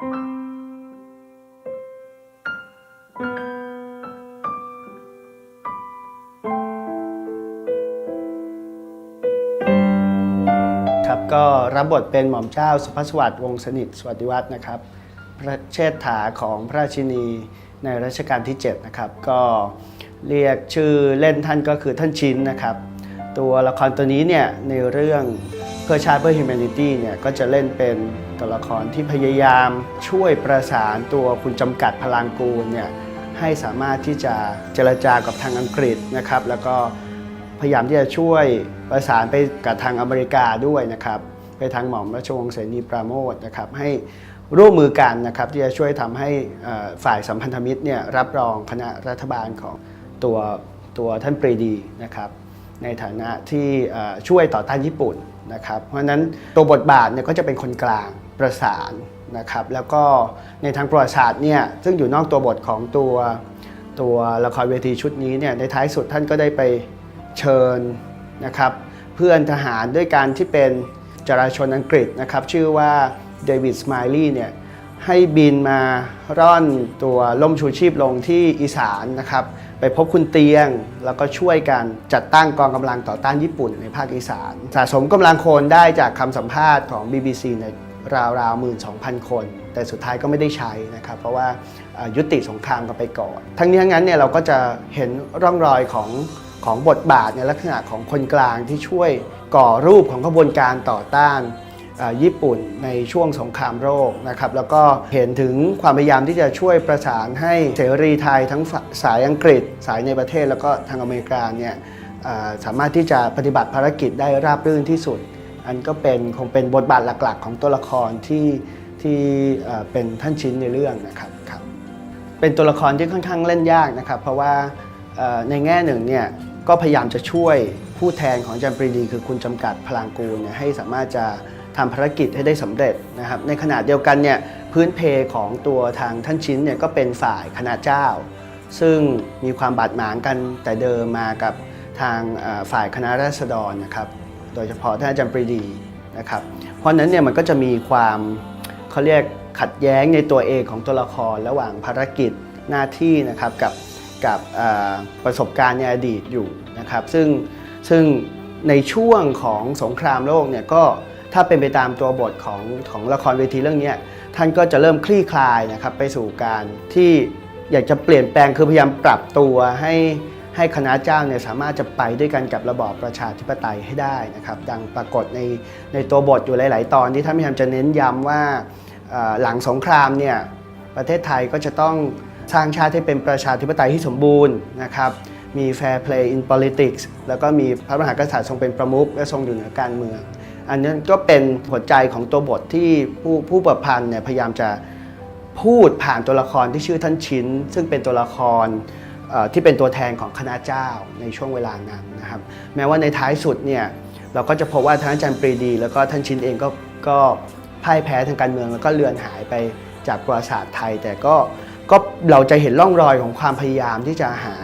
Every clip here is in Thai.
ครับก็รับบทเป็นหม่อมเจ้าสุภสวัสดิ์วงศ์สนิทสวัสดิวัฒน์นะครับ พระเชษฐาของพระราชินีในรัชกาลที่ 7 นะครับ ก็เรียกชื่อเล่นท่านก็คือท่านชินนะครับ ตัวละครตัวนี้เนี่ยในเรื่อง เพื่อชาติเพื่อ humanity เนี่ยก็จะเล่นเป็นตัวละครที่พยายามช่วยประสานตัวคุณจำกัดพลังกูลเนี่ยให้สามารถที่จะเจรจากับทางอังกฤษนะครับแล้วก็พยายามที่จะช่วยประสานไปกับทางอเมริกาด้วยนะครับไปทางหม่อมราชวงศ์เสนีปราโมทนะครับให้ร่วมมือกันนะครับที่จะช่วยทำให้ฝ่ายสัมพันธมิตรเนี่ยรับรองคณะรัฐบาลของตัวตัวท่านปรีดีนะครับ ในฐานะที่ช่วยต่อต้านญี่ปุ่นนะครับเพราะฉะนั้นตัวบทบาทเนี่ยก็จะเป็นคนกลางประสานนะครับแล้วก็ในทางประวัติศาสตร์เนี่ยซึ่งอยู่นอกตัวบทของตัวตัวละครเวทีชุดนี้เนี่ยในท้ายสุดท่านก็ได้ไปเชิญนะครับเพื่อนทหารด้วยการที่เป็นจราชนอังกฤษนะครับชื่อว่าเดวิดสไมลี่เนี่ย ให้บินมาร่อนตัวล่มชูชีพลงที่อีสานนะครับ ไปพบคุณเตียง แล้วก็ช่วยกันจัดตั้งกองกำลังต่อต้านญี่ปุ่นในภาคอีสาน สะสมกำลังคนได้จากคำสัมภาษณ์ของ BBC ในราวๆหมื่นสองพันคน แต่สุดท้ายก็ไม่ได้ใช้นะครับ เพราะว่ายุติสงครามกันไปก่อน ทั้งนี้ทั้งนั้นเนี่ยเราก็จะเห็นร่องรอยของของบทบาทในลักษณะของคนกลางที่ช่วยก่อรูปของขบวนการต่อต้าน ญี่ปุ่นในช่วงสงครามโลกนะครับแล้วก็เห็นถึงความพยายามที่จะช่วยประสานให้เสรีไทยทั้งสายอังกฤษ สายในประเทศแล้วก็ทางอเมริกาเนี่ยสามารถที่จะปฏิบัติภารกิจได้ราบรื่นที่สุด อันก็เป็นคงเป็นบทบาทหลักๆ ของตัวละครที่ที่เป็นท่านชิ้นในเรื่องนะครับครับเป็นตัวละครที่ค่อนข้างเล่นยากนะครับ เพราะว่าในแง่หนึ่งเนี่ยก็พยายามจะช่วยผู้แทนของจารย์ปรีดี คือคุณจำกัดพลังกูลเนี่ยให้สามารถจะ ทำภารกิจให้ได้สำเร็จนะครับในขณะเดียวกันเนี่ยพื้นเพของตัวทางท่านชิ้นเนี่ยก็เป็นฝ่ายคณะเจ้า ซึ่งมีความบาดหมางกันแต่เดิมมากับทางฝ่ายคณะราษฎรนะครับโดยเฉพาะท่านอาจารย์ปรีดีนะครับเพราะนั้นเนี่ยมันก็จะมีความเขาเรียกขัดแย้งในตัวเองของตัวละครระหว่างภารกิจหน้าที่นะครับกับกับประสบการณ์ในอดีตอยู่นะครับซึ่งซึ่งในช่วงของสงครามโลกเนี่ยก็ ถ้าเป็นไปตามตัวบทของของละครเวทีเรื่องนี้ท่านก็จะเริ่มคลี่คลายนะครับไปสู่การที่อยากจะเปลี่ยนแปลงคือพยายามปรับตัวให้ให้คณะเจ้าเนี่ยสามารถจะไปด้วยกันกับระบอบประชาธิปไตยให้ได้นะครับ ดังปรากฏในในตัวบทอยู่หลาย ๆ ตอนที่ท่านพยายามจะเน้นย้ำว่าหลังสงครามเนี่ยประเทศไทยก็จะต้องสร้างชาติให้เป็นประชาธิปไตยที่สมบูรณ์นะครับมี fair play in politics แล้วก็มีพระมหากษัตริย์ทรงเป็นประมุขและทรงอยู่เหนือการเมือง อันนั้นก็เป็นหัวใจของตัวบทที่ผู้ผู้ประพันธ์เนี่ยพยายามจะพูดผ่านตัวละครที่ชื่อท่านชิ้น ซึ่งเป็นตัวละครที่เป็นตัวแทนของคณะเจ้าในช่วงเวลานั้นนะครับแม้ว่าในท้ายสุดเนี่ยเราก็จะพบว่าทั้งอาจารย์ปรีดี แล้วก็ท่านชินเองก็ก็พ่ายแพ้ทางการเมืองแล้วก็เลือนหายไปจากประวัติศาสตร์ไทย แต่ก็ก็เราจะเห็นร่องรอยของความพยายามที่จะหา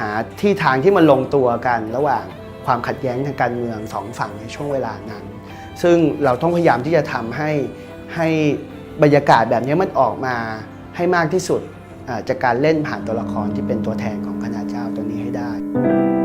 หาที่ทางที่มันลงตัวกันระหว่าง ความขัดแย้งทางการเมืองสองฝั่งในช่วงเวลานั้น ซึ่งเราต้องพยายามที่จะทำให้ให้บรรยากาศแบบนี้มันออกมาให้มากที่สุดอ่าจากการเล่นผ่านตัวละครที่เป็นตัวแทนของคณะเจ้าตัวนี้ให้ได้